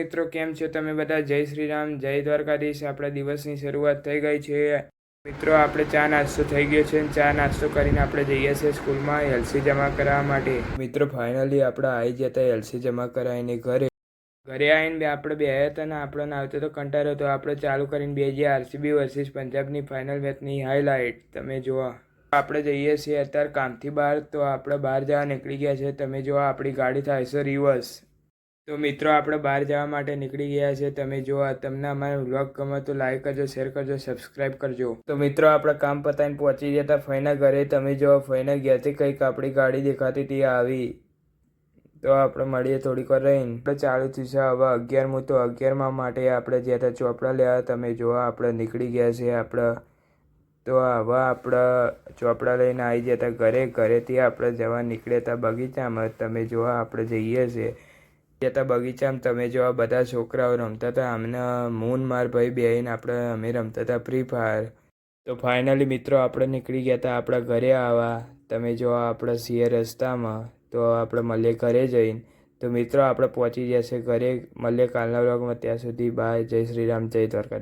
મિત્રો, કેમ છો તમે બધા? જય શ્રી રામ, જય દ્વારકાધીશ. આપણા દિવસની શરૂઆત થઈ ગઈ છે. મિત્રો, આપણે ચા નાસ્તો થઈ ગયો છે ચા નાસ્તો કરીને આપણે જઈએ છીએ સ્કૂલમાં એલસી જમા કરાવવા માટે. મિત્રો ફાઇનલી આપણે આવી જતા એલસી જમા કરાવીને ઘરે. ઘરે આવીને બે આપણે બે હતા ને આપણને આવતો તો કંટાળો તો આપણે ચાલુ કરીને બે જે આરસીબી વર્સિસ પંજાબની ફાઇનલ મેચની હાઇલાઇટ તમે જુઓ. આપણે જઈએ છીએ અત્યારે કામથી બહાર, તો આપણે બહાર જવા નીકળી ગયા છે. તમે જુઓ, આપણી ગાડી થાય છે રિવર્સ તો મિત્રો, આપણે બહાર જવા માટે નીકળી ગયા છે. તમે જુઓ તમને અમારો વ્લોગ ગમે તો લાઈક કરજો શેર કરજો સબસ્ક્રાઈબ કરજો. તો મિત્રો, આપણે કામ પતાવીને પહોંચી જતા ફઈના ઘરે. તમે જુઓ ફઈના ઘેરથી કંઈક આપણી ગાડી દેખાતી હતી આવી. તો આપણે મળીએ થોડીક વાર રહીને. આપણે ચાલુ થયું છે હવે અગિયારમું તો અગિયારમાં માટે આપણે જ્યાં ત્યાં ચોપડા લેવા. તમે જોવા આપણે નીકળી ગયા છે આપણે. તો હવે આપણે ચોપડા લઈને આવી જતા ઘરે. ઘરેથી આપણે જવા નીકળ્યા હતા બગીચામાં. તમે જોવા આપણે જઈએ છીએ. જતા બગીચામાં તમે જોવા બધા છોકરાઓ રમતા હતા અમને મૂન, માર ભાઈ બેહીને આપણે અમે રમતા હતા ફ્રી ફાયર તો ફાઇનલી મિત્રો આપણે નીકળી ગયા હતા આપણા ઘરે આવવા તમે જો આપણે સીએ રસ્તામાં, તો આપણે મળીએ ઘરે જઈને, તો મિત્રો આપણે પહોંચી જશે ઘરે મળીએ કાલના વ્લોગમાં. ત્યાં સુધી બાય જય શ્રી રામ, જય દ્વારકા